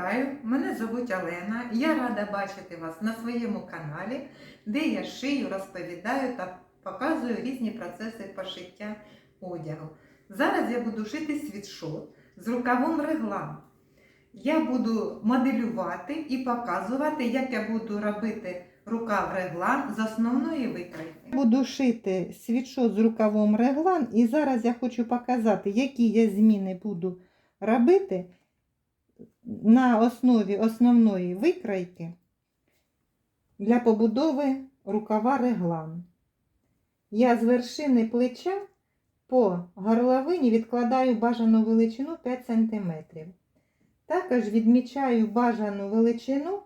вітаю! Мене звуть Олена. Я рада бачити вас на своєму каналі, де я шию, розповідаю та показую різні процеси пошиття одягу. Зараз я буду шити світшот з рукавом реглан. Я буду моделювати і показувати, як я буду робити рукав реглан з основної викройки. Буду шити світшот з рукавом реглан, і зараз я хочу показати, які я зміни буду робити на основі основної викройки для побудови рукава реглан. Я з вершини плеча по горловині відкладаю бажану величину 5 см. Також відмічаю бажану величину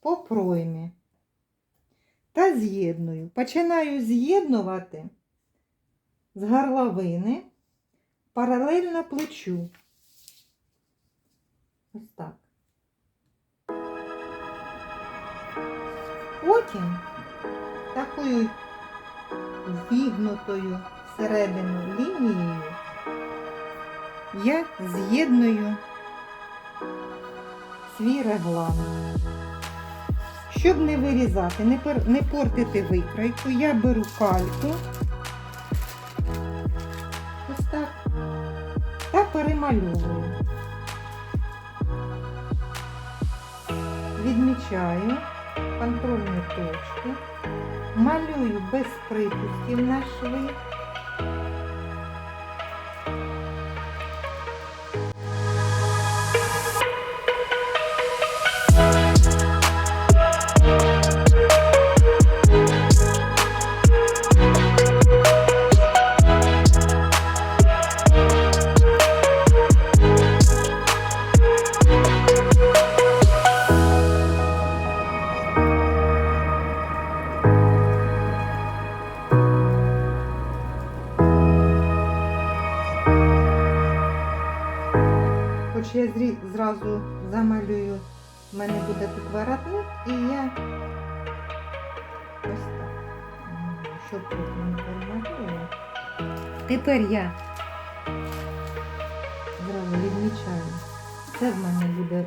по проймі та з'єдную. Починаю з'єднувати з горловини паралельно плечу. Ось так. Потім такою зігнутою всередину лінією я з'єдную свій реглан. Щоб не вирізати, не, не портити викройку, я беру кальку ось так та перемальовую. Відмічаю контрольні точки, малюю без припустів на шви. Тепер я зразу відмічаю. Це в мене буде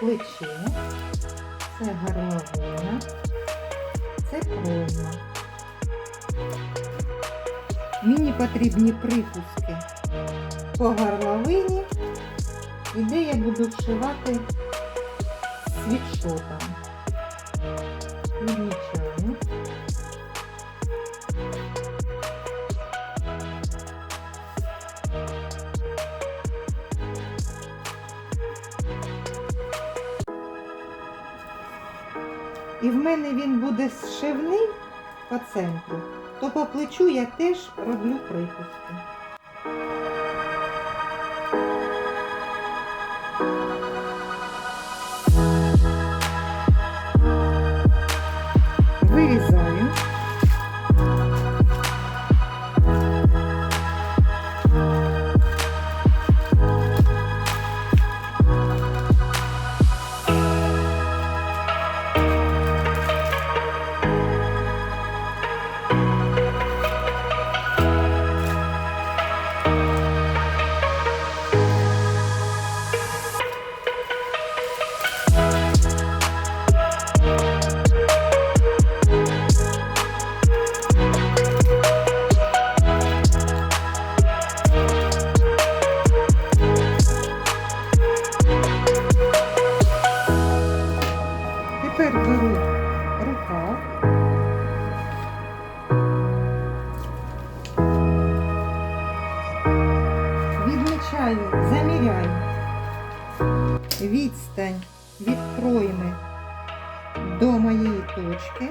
плече, це горловина, це пройма. Мені потрібні припуски по горловині і де я буду вшивати світшотом. І в мене він буде зшивний по центру, то по плечу я теж роблю припуски. Вирізаю. Пройми до моєї точки.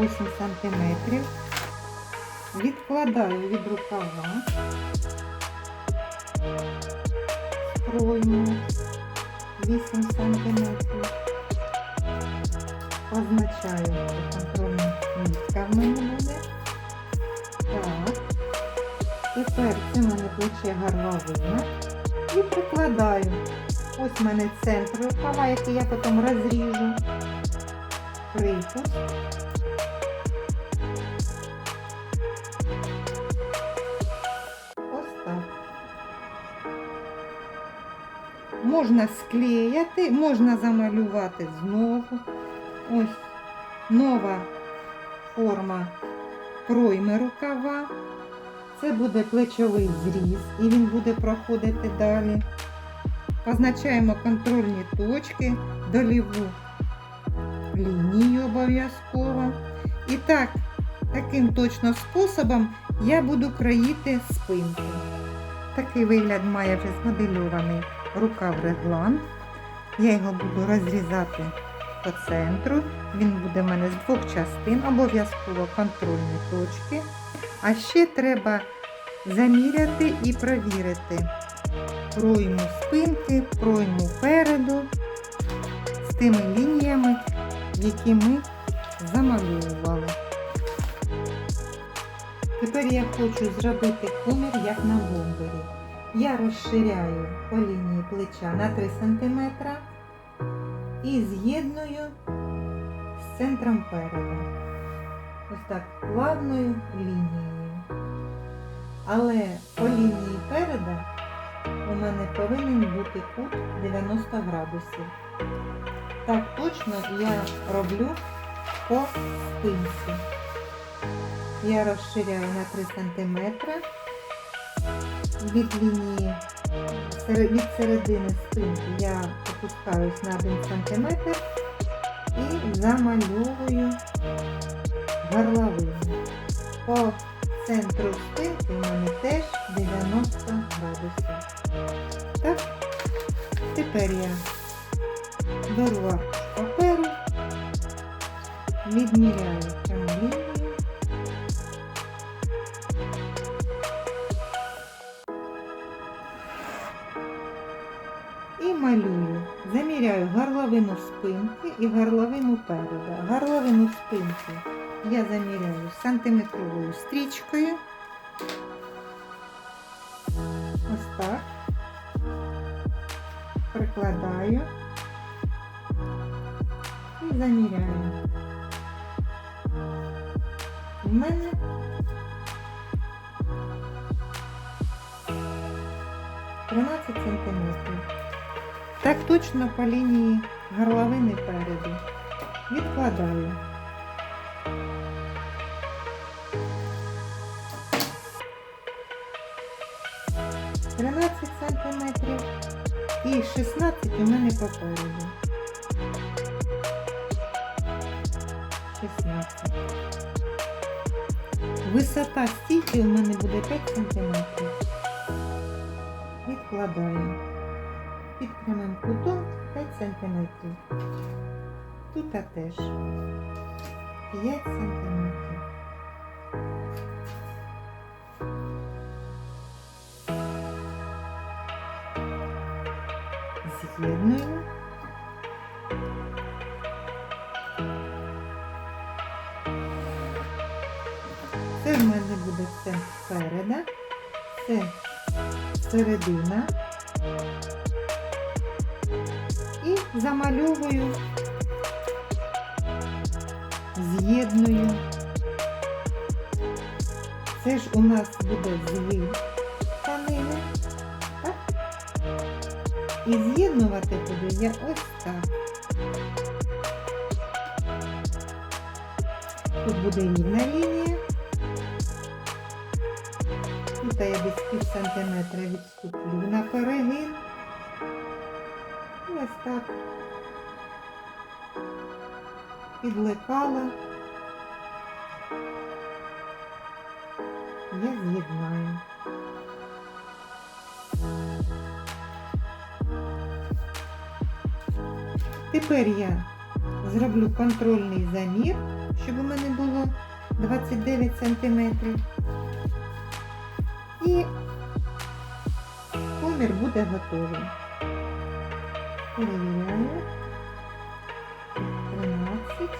8 сантиметрів. Відкладаю від рукава. пройму 8 сантиметрів. Позначаю що контрольна мітка в мене буде. Тепер це мене плече гарно вимір. І прикладаю. Ось в мене центр рукава, який я потім розріжу. Припуск. Ось так. Можна склеяти, можна замалювати знову. Ось нова форма пройми рукава. Це буде плечовий зріз і він буде проходити далі. Позначаємо контрольні точки, доліву лінію обов'язково. І так, таким точно способом я буду кроїти спинку. Такий вигляд має вже змодельований рукав реглан. Я його буду розрізати по центру. Він буде в мене з двох частин, обов'язково контрольні точки. А ще треба заміряти і провірити пройму спинки, пройму переду з тими лініями, які ми замальовували. Тепер я хочу зробити комір як на бомбері. Я розширяю по лінії плеча на 3 см і з'єдную з центром переду. Ось так плавною лінією. Але по лінії переда у мене повинен бути кут 90 градусів. Так точно я роблю по спинці. Я розширяю на 3 см від лінії від середини спинки я опускаюсь на 1 см і замальовую горловину. По центру спинки у мене теж 90 градусів. Так, тепер я беру паперу, відміряю пряму лінію. І малюю. Заміряю горловину спинки і горловину переда. Горловину спинки я заміряю сантиметровою стрічкою. Ось так. Прикладаю і заміряю. У мене тринадцять сантиметрів. Так точно по лінії горловини переду. Відкладаю. Попереду. 16. Висота стійки у мене буде 5 сантиметрів. Відкладаю під прямим кутом 5 см. Тут теж 5 см. З'єдную. Це в мене буде це спереда, це середина. І замальовую, з'єдную. Це ж у нас буде злив І з'єднувати буду я ось так. Тут буде рівна лінія. Тут я десь пів сантиметра відступлю на перегин. І ось так підлекала. Я з'єднаю. Тепер я зроблю контрольний замір, щоб у мене було 29 сантиметрів. І комір буде готовий. Перевіряю. 13.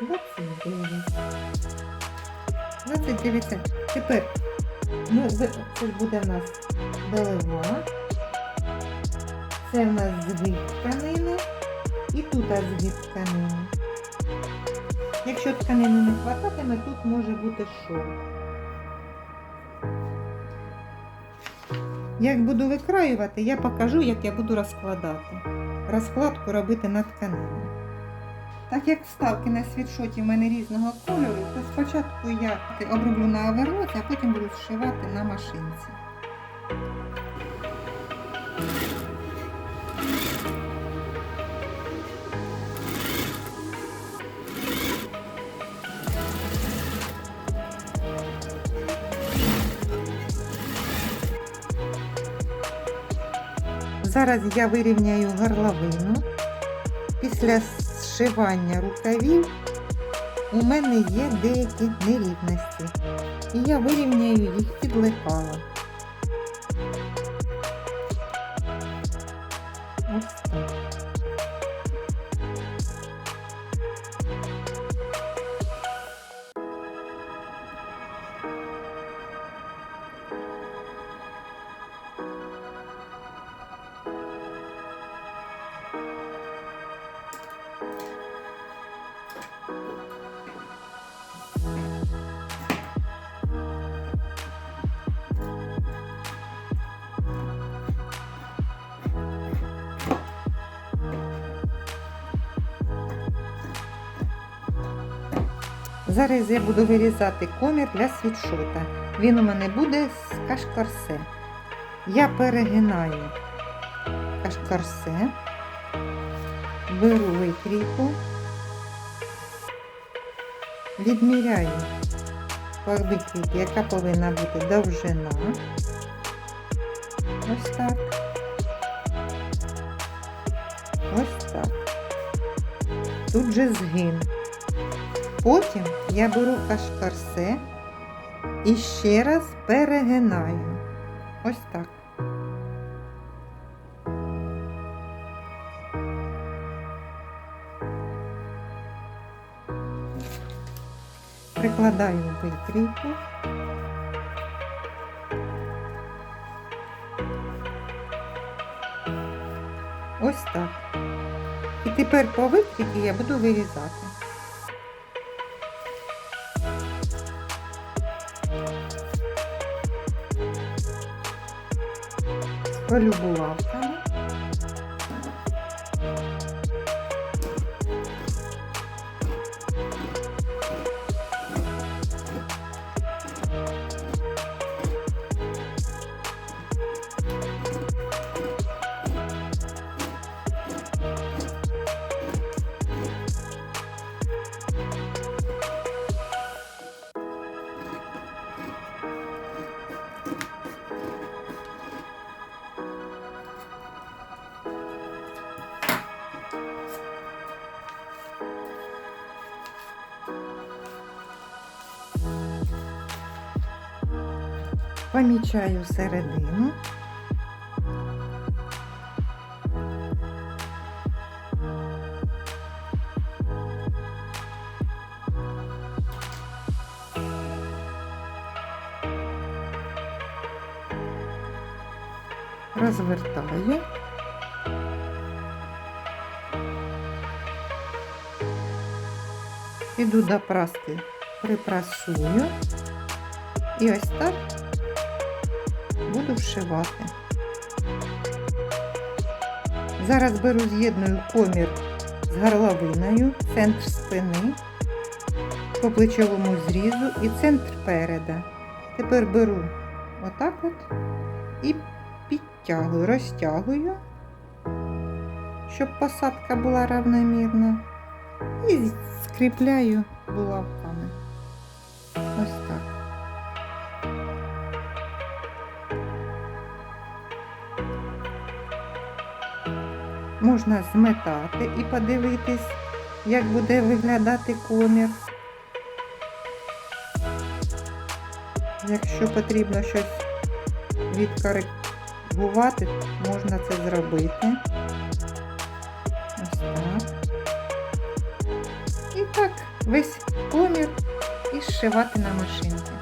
Двадцять дев'ять. Двадцять дев'ять. Тепер Ну, Це буде в нас белева, це в нас звід тканини і тут звід тканини. Якщо тканини не хвататиме, тут може бути шов. Як буду викраювати, я покажу, як я буду розкладати. Розкладку робити на тканину. Так як вставки на світшоті в мене різного кольору, то спочатку я оброблю на оверлоці, а потім буду зшивати на машинці. Зараз я вирівняю горловину. Після зшивання рукавів у мене є деякі нерівності. І я вирівняю їх під лекалом. Ось так. Зараз я буду вирізати комір для світшота. Він у мене буде з кашкарсе. Я перегинаю кашкарсе, беру викрійку, відміряю по яка повинна бути довжина. Ось так. Ось так. Тут же згин. Потім я беру кашкарсе і ще раз перегинаю. Ось так. Прикладаю викрійку. Ось так. І тепер по викрійці я буду вирізати. Полюбувався. Помічаю середину. Розвертаю. Іду до праски, припрасую. І ось так буду вшивати. Зараз беру з'єдную комір з горловиною, центр спини, по плечовому зрізу і центр переда. Тепер беру отак от і підтягую, розтягую, щоб посадка була равномірна. І скріпляю булавками. Ось Можна зметати і подивитись, як буде виглядати комір. Якщо потрібно щось відкоригувати, можна це зробити. Ось так. І так, весь комір і зшивати на машинці.